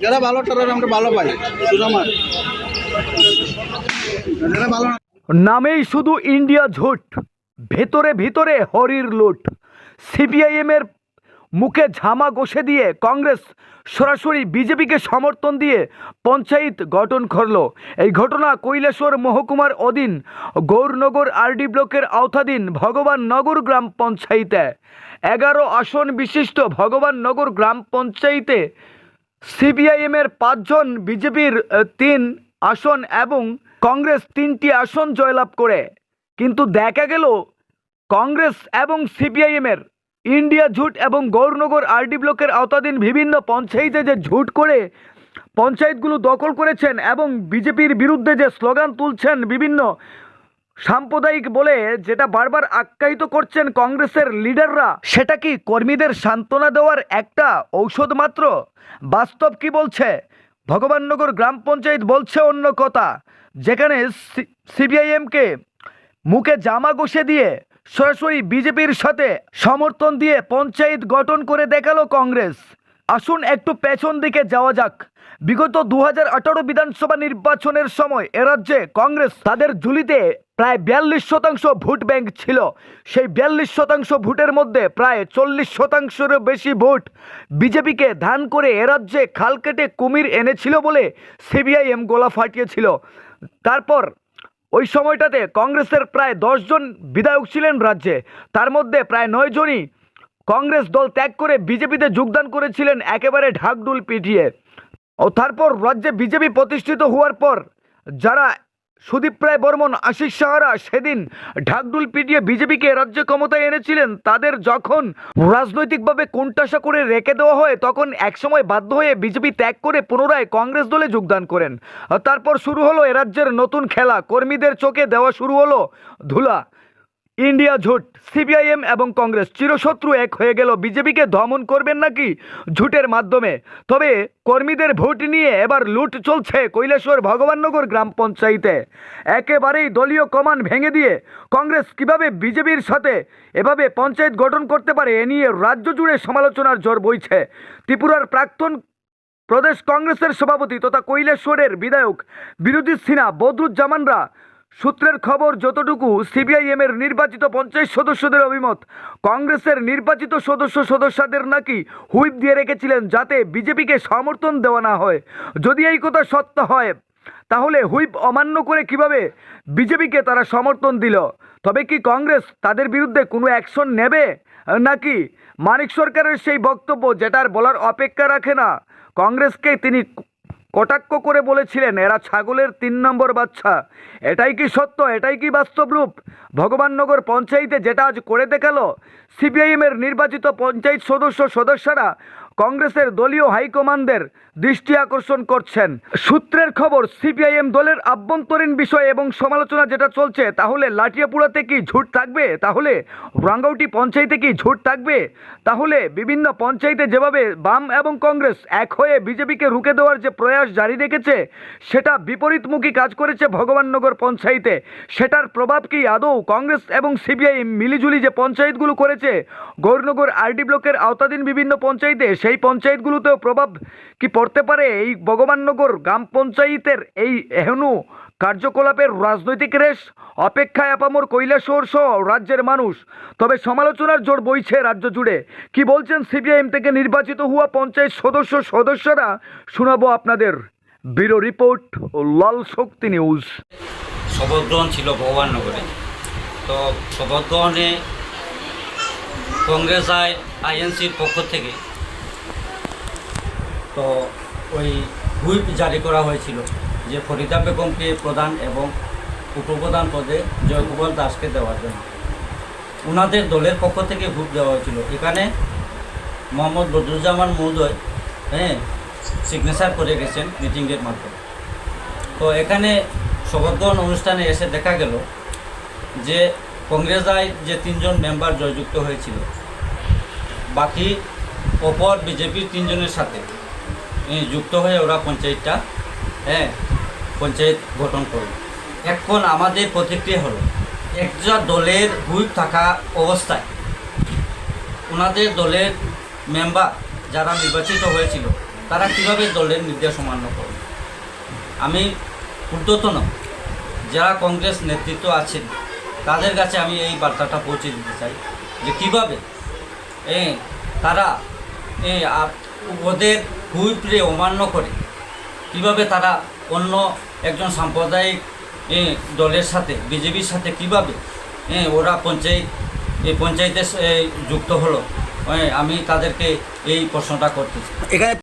যারা ভালো তারা আমরা ভালো পাই। আমার। যারা ভালো নামেই শুধু ইন্ডিয়া ঝুট, ভেতরে ভিতরে হরির লুট। সিপিআইএমের মুখে ঝামা ঘষে দিয়ে কংগ্রেস সরাসরি বিজেপিকে সমর্থন দিয়ে পঞ্চায়েত গঠন করল। এই ঘটনা কৈলাসর মহকুমার অধীন গৌরনগর আরডি ব্লকের আওতাধীন ভগবান নগর গ্রাম পঞ্চায়েতে। এগারো আসন বিশিষ্ট ভগবান নগর গ্রাম পঞ্চায়েতে সিপিআইএমের পাঁচজন বিজেপির তিন আসন এবং কংগ্রেস তিনটি আসন জয়লাভ করে। কিন্তু দেখা গেল, কংগ্রেস এবং সিপিআইএমের ইন্ডিয়া ঝুট এবং গৌরনগর আরডি ব্লকের আওতাধীন বিভিন্ন পঞ্চায়েতে যে ঝুট করে পঞ্চায়েতগুলো দখল করেছেন এবং বিজেপির বিরুদ্ধে যে স্লোগান তুলছেন বিভিন্ন সাম্প্রদায়িক বলে যেটা বারবার আখ্যায়িত করছেন কংগ্রেসের লিডাররা, সেটা কি কর্মীদের সান্ত্বনা দেওয়ার একটা ঔষধ মাত্র? বাস্তব কি বলছে? ভগবাননগর গ্রাম পঞ্চায়েত বলছে অন্য কথা। যেখানে সিবিআইএমকে মুখে জামা ঘষে দিয়ে সরাসরি বিজেপির সাথে সমর্থন দিয়ে পঞ্চায়েত গঠন করে দেখাল কংগ্রেস। আসুন একটু পেছন দিকে যাওয়া যাক। বিগত দু হাজার আঠারো বিধানসভা নির্বাচনের সময় এ রাজ্যে কংগ্রেস তাদের ঝুলিতে প্রায় বিয়াল্লিশ শতাংশ ভোট ব্যাংক ছিল। সেই বিয়াল্লিশ শতাংশ ভোটের মধ্যে প্রায় চল্লিশ শতাংশেরও বেশি ভোট বিজেপিকে ধান করে এ রাজ্যে খাল কেটে কুমির এনেছিল বলে সিবিআইএম গোলা ফাটিয়েছিল। তারপর ওই সময়টাতে কংগ্রেসের প্রায় দশজন বিধায়ক ছিলেন রাজ্যে। তার মধ্যে প্রায় নয় জনই কংগ্রেস দল ত্যাগ করে বিজেপিতে যোগদান করেছিলেন একেবারে ঢাকডুল পিটিয়ে। ও তারপর রাজ্যে বিজেপি প্রতিষ্ঠিত হওয়ার পর যারা সুদীপ রায় বর্মন, আশিস সাহারা সেদিন ঢাকডুল পিটিয়ে বিজেপিকে রাজ্য ক্ষমতায় এনেছিলেন, তাদের যখন রাজনৈতিকভাবে কোণঠাসা করে রেখে দেওয়া হয়, তখন একসময় বাধ্য হয়ে বিজেপি ত্যাগ করে পুনরায় কংগ্রেস দলে যোগদান করেন। তারপর শুরু হলো এ রাজ্যের নতুন খেলা, কর্মীদের চোখে দেওয়া শুরু হলো ধুলা। ইন্ডিয়া ঝুট। সিপিআইএম এবং কংগ্রেস চিরশত্রু এক হয়ে গেল। বিজেপিকে দমন করবেন নাকি ঝুটের মাধ্যমে? তবে কর্মীদের ভোট নিয়ে এবার লুট চলছে কৈলাসর ভগবাননগর গ্রাম পঞ্চায়েতে। একেবারেই দলীয় কমান ভেঙে দিয়ে কংগ্রেস কীভাবে বিজেপির সাথে এভাবে পঞ্চায়েত গঠন করতে পারে এ নিয়ে রাজ্য জুড়ে সমালোচনার জোর বইছে। ত্রিপুরার প্রাক্তন প্রদেশ কংগ্রেসের সভাপতি তথা কৈলেশ্বরের বিধায়ক বিরোধী সিনহা বদরুজ্জামানরা সূত্রের খবর, যতটুকু সিবিআইএম এর নির্বাচিত পঞ্চায়েত সদস্যদের অভিমত, কংগ্রেসের নির্বাচিত সদস্য সদস্যদের নাকি হুইপ দিয়ে রেখেছিলেন যাতে বিজেপিকে সমর্থন দেওয়া না হয়। যদি এই কথা সত্য হয়, তাহলে হুইপ অমান্য করে কীভাবে বিজেপিকে তারা সমর্থন দিল? তবে কি কংগ্রেস তাদের বিরুদ্ধে কোনো অ্যাকশন নেবে? নাকি মানিক সরকারের সেই বক্তব্য যেটার বলার অপেক্ষা রাখে না, কংগ্রেসকে তিনি কটাক্ষ করে বলেছিলেন, এরা ছাগলের তিন নম্বর বাচ্চা। এটাই কি সত্য? এটাই কি বাস্তব রূপ? ভগবাননগর পঞ্চায়েতে যেটা আজ করে দেখাল, সিপিআইএমের নির্বাচিত পঞ্চায়েত সদস্য সদস্যরা কংগ্রেসের দলীয় হাইকমান্ডের দৃষ্টি আকর্ষণ করছেন। সূত্রের খবর, সিপিআইএম দলের আভ্যন্তরীণ বিষয় এবং সমালোচনা যেটা চলছে, তাহলে লাটিয়াপুরাতে কি ঝুট থাকবে? তাহলে রাঙ্গাউটি পঞ্চায়েতে কি ঝুট থাকবে? তাহলে বিভিন্ন পঞ্চায়েতে যেভাবে বাম এবং কংগ্রেস এক হয়ে বিজেপিকে রুখে দেওয়ার যে প্রয়াস জারি রেখেছে, সেটা বিপরীতমুখী কাজ করেছে ভগবাননগর পঞ্চায়েতে। সেটার প্রভাব কি আদৌ কংগ্রেস এবং সিবিআই মিলিজুলি যে পঞ্চায়েতগুলো করেছে, গৌরনগর আরডি ব্লকের আওতাধীন বিভিন্ন পঞ্চায়েতে সেই পঞ্চায়েতগুলোতেও প্রভাব কি পড়তে পারে? এই ভগবাননগর গ্রাম পঞ্চায়েতের এই এহনু কার্যকলাপের রাজনৈতিক রেশ, অপেক্ষায় আপামর কৈলাসহর সহ রাজ্যের মানুষ। তবে সমালোচনার জোর বইছে রাজ্য জুড়ে। কি বলছেন সিপিআইএম থেকে নির্বাচিত হওয়া পঞ্চায়েত সদস্য সদস্যরা? শোনাবো আপনাদের। Bureau report, Lal Shakti News. শপথ গ্রহণ ছিল ভগবাননগরে। তো শপথ গ্রহণে কংগ্রেস আই আইএনসির পক্ষ থেকে তো ওই হুইপ জারি করা হয়েছিল যে ফরিদা বেগমকে প্রধান এবং উপপ্রধান পদে জয়কুমার দাসকে দেওয়ার জন্য। ওনাদের দলের পক্ষ থেকে হুইপ দেওয়া হয়েছিল। এখানে মোহাম্মদ বদরুজ্জামান মহোদয় হ্যাঁ সিগনেচার করে গেছেন মিটিংয়ের মাধ্যমে। তো এখানে শপথ গ্রহণ অনুষ্ঠানে এসে দেখা গেল যে কংগ্রেস আয় যে তিনজন মেম্বার জয়যুক্ত হয়েছিল, বাকি অপর বিজেপির তিনজনের সাথে যুক্ত হয়ে ওরা পঞ্চায়েতটা হ্যাঁ পঞ্চায়েত গঠন করল। এখন আমাদের প্রতিক্রিয়া হলো একজন দলের হুইপ থাকা অবস্থায় ওনাদের দলের মেম্বার যারা নির্বাচিত হয়েছিল, তারা কীভাবে দলের নির্দেশ অমান্য করবে? আমি ঊর্ধ্বতন যারা কংগ্রেস নেতৃত্ব আছেন, তাদের কাছে আমি এই বার্তাটা পৌঁছে দিতে চাই যে কীভাবে তারা আর ওদের হুইপরে অমান্য করে। কীভাবে তারা অন্য একজন সাম্প্রদায়িক দলের সাথে, বিজেপির সাথে কীভাবে ওরা পঞ্চায়েত এই পঞ্চায়েতে যুক্ত হলো আমি তাদেরকে এই প্রশ্নটা করতেছি এখানে